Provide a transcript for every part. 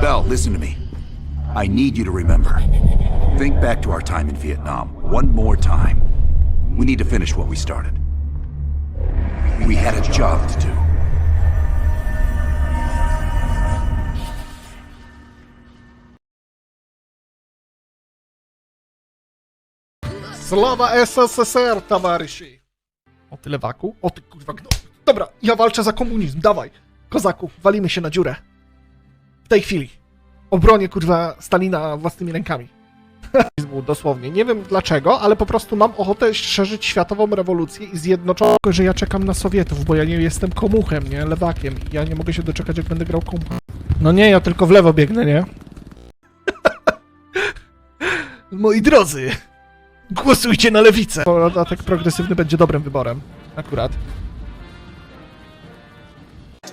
Bell, listen to me. I need you to remember. Think back to our time in Vietnam one more time. We need to finish what we started. We had a job to do. Sława SSSR, towarzyszy! O ty lewaku, o ty kurwa gno. Dobra, ja walczę za komunizm, dawaj. Kozaku, walimy się na dziurę. W tej chwili. Obronię kurwa Stalina własnymi rękami. Dosłownie. Nie wiem dlaczego, ale po prostu mam ochotę szerzyć światową rewolucję i zjednoczoną, że ja czekam na Sowietów, bo ja nie jestem komuchem, nie? Lewakiem. Ja nie mogę się doczekać, jak będę grał komucha. No nie, ja tylko w lewo biegnę, nie? Moi drodzy, Głosujcie na lewicę! Podatek progresywny będzie dobrym wyborem. Akurat.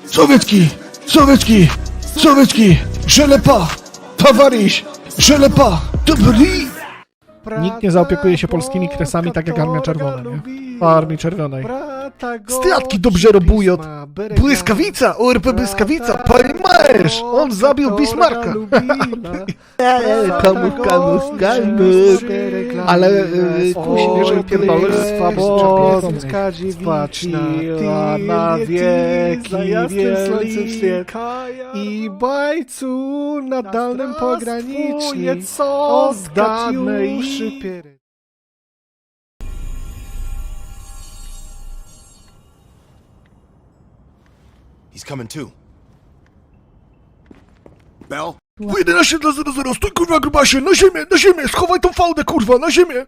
Sowiecki! Sowiecki! Sowiecki! Żelepa! Towaryś! Żelepa! Dobry! Nikt nie zaopiekuje się polskimi kresami tak jak Armia Czerwona, nie? Armii Czerwonej. Statki dobrze robują! Błyskawica! ORP Błyskawica! Majerz! On zabił Bismarcka! Kamus, kamus, kamus! Ale y, kusi że pierdolę Swobodna dziewicza, na wieki wielki i bajcu na dalnym pograniczni oddane i He's coming too. Bell? 11 dla 00, stój kurwa grubasie, na ziemię, na ziemię, schowaj tą fałdę kurwa, na ziemię!